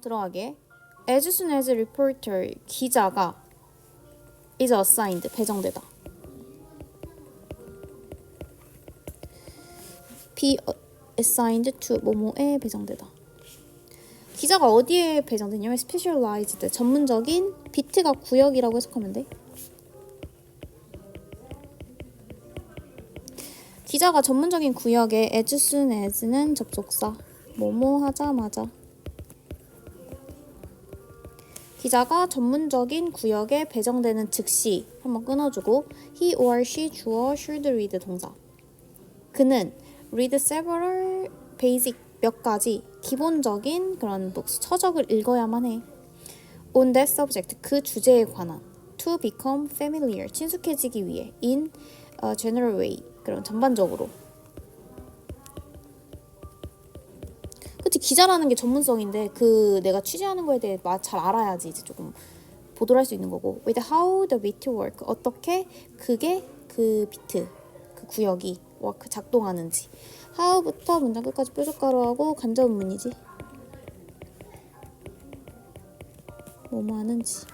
들어가게. As soon as reporter 기자가 is assigned 배정되다. be assigned to 뭐뭐에 배정되다. 기자가 어디에 배정되냐면 specialized 전문적인 비트가 구역이라고 해석하면 돼. 기자가 전문적인 구역에 as soon as는 접속사 뭐뭐 하자마자 기자가 전문적인 구역에 배정되는 즉시 한번 끊어주고 he or she 주어 should read 동사 그는 read several basic 몇 가지 기본적인 그런 books 서적을 읽어야만 해 on that subject 그 주제에 관한 to become familiar 친숙해지기 위해 in a general way 그런 전반적으로 그치 기자라는 게 전문성인데 그 내가 취재하는 거에 대해 마- 잘 알아야지 이제 조금 보도를 할 수 있는 거고. With how the bit work 어떻게 그게 그 비트 그 구역이 워크 작동하는지. How부터 문장 끝까지 뾰족가루하고 간접 문이지. 뭐뭐 하는지.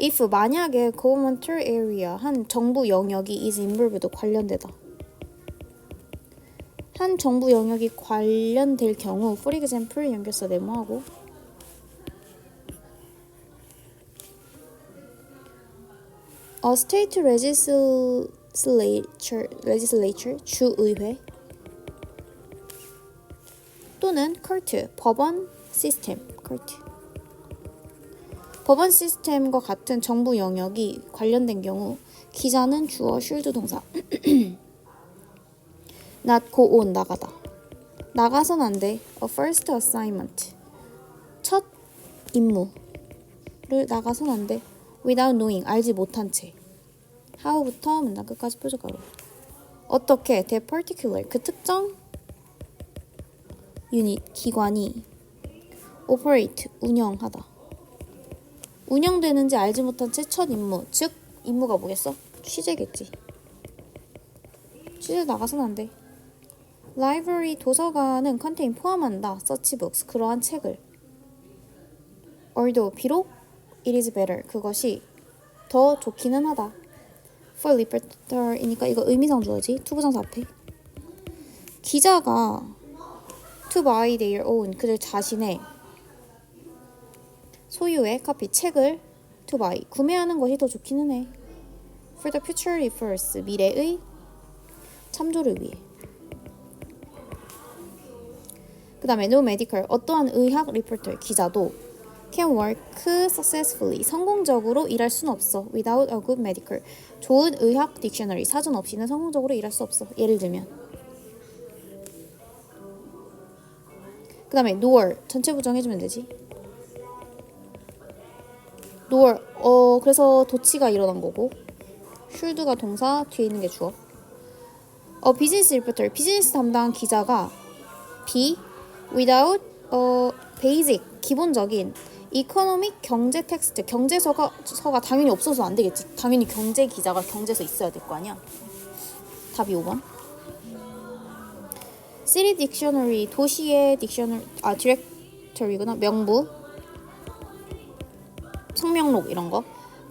If 만약에 governmental area 한 정부 영역이 is involved 관련되다 한 정부 영역이 관련될 경우 for example 연결사 네모하고 A state legislature, legislature 주의회 또는 court 법원 시스템 court 법원 시스템과 같은 정부 영역이 관련된 경우 기자는 주어 should 동사 not 나가다. 나가선 안돼. A first assignment. 첫 임무를 나가선 안돼. Without knowing 알지 못한 채. how부터 문장 끝까지 뾰족가로 어떻게? The particular 그 특정 유닛 기관이 operate 운영하다. 운영되는지 알지 못한 채 첫 임무 즉 임무가 뭐겠어? 취재겠지. 취재 나가선 안돼 라이브러리 도서관은 컨테인 포함한다. 서치북스 그러한 책을. although 비록 it is better 그것이 더 좋기는 하다. for reporter이니까 이거 의미상 주어지 투부정사 앞에. 기자가 to buy their own 그들 자신의 소유의 카피 책을 to buy 구매하는 것이 더 좋기는 해. for the future refers 미래의 참조를 위해. 그 다음에 no medical 어떠한 의학 리포터 기자도 can work successfully 성공적으로 일할 수는 없어 without a good medical. 좋은 의학 딕셔너리 사전 없이는 성공적으로 일할 수 없어. 예를 들면. 그 다음에 nor 전체 부정해주면 되지. Nor 어 그래서 도치가 일어난 거고. Should가 동사 뒤에 있는 게 주어 어 비즈니스 리포터 비즈니스 담당 기자가 be without 어 basic 기본적인 이코노믹 경제 텍스트 경제서가 서가 당연히 없어서 안 되겠지. 당연히 경제 기자가 경제서 있어야 될 거 아니야. 답이 5번. City Dictionary 도시의 딕셔너리 아 디렉터리구나 명부 성명록 이런 거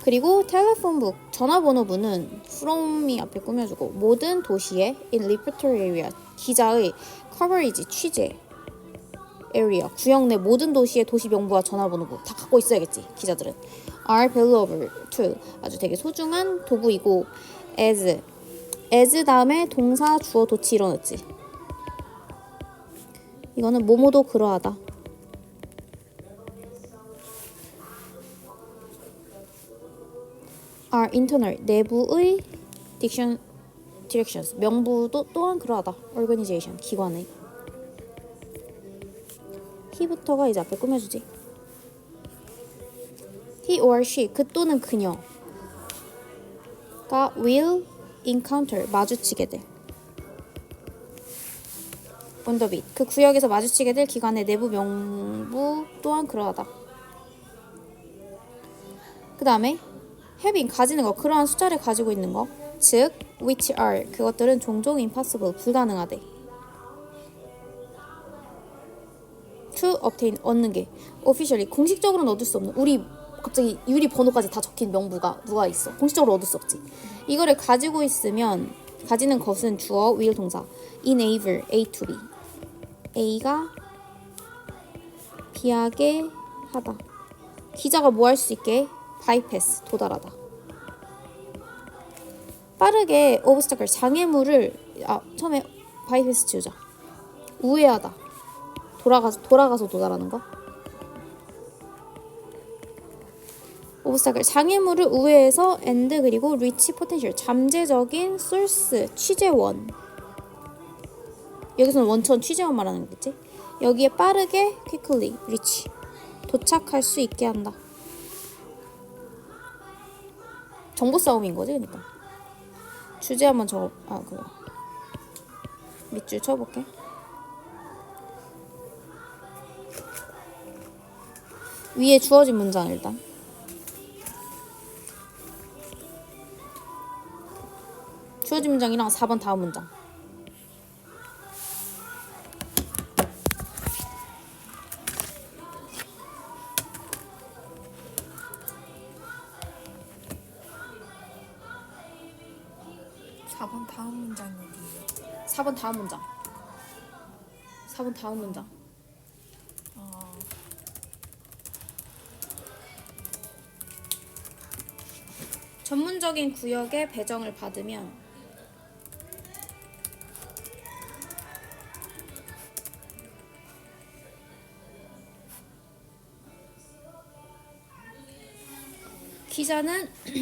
그리고 텔레폰북 전화번호부는 from이 앞에 꾸며주고 모든 도시의 in repertory area 기자의 coverage 취재 area. 구역 내 모든 도시의 도시 명부와 전화번호부 다 갖고 있어야겠지 기자들은. Are valuable to. 아주 되게 소중한 도구이고 as. as 다음에 동사 주어 도치 일어났지. 이거는 뭐뭐도 그러하다. Are internal. 내부의 diction directions. 명부도 또한 그러하다. Organization. 기관의 he부터가 이제 앞에 꾸며주지. he or she 그 또는 그녀가 will encounter 마주치게 될 on the beat 그 구역에서 마주치게 될 기관의 내부 명부 또한 그러하다. 그 다음에 having 가지는 거 그러한 숫자를 가지고 있는 거즉 which are 그것들은 종종 impossible 불가능하대. To obtain 얻는 게 officially 공식적으로는 얻을 수 없는 우리 갑자기 유리 번호까지 다 적힌 명부가 누가 있어? 공식적으로 얻을 수 없지. 이거를 가지고 있으면 가지는 것은 주어 will 동사 enable A to B. A가 B하게 하다. 기자가 뭐 할 수 있게 bypass 도달하다. 빠르게 obstacle 장애물을 아 처음에 bypass 지우자. 우회하다 돌아가서 돌아가서 도달하는 거? 오브스타클. 장애물을 우회해서 and 그리고 reach potential 잠재적인 source 취재원. 여기서는 원천 취재원 말하는 거겠지? 여기에 빠르게 quickly reach 도착할 수 있게 한다. 정보 싸움인 거지 그러니까? 주제 한번 적어 아 그거. 밑줄 쳐볼게 위에 주어진 문장 일단. 주어진 문장이랑 4번 다음 문장. 사번 다음 문장 여기에요. 4번 다음 문장. 4번 다음 문장 전문적인 구역에 배정을 받으면 기자는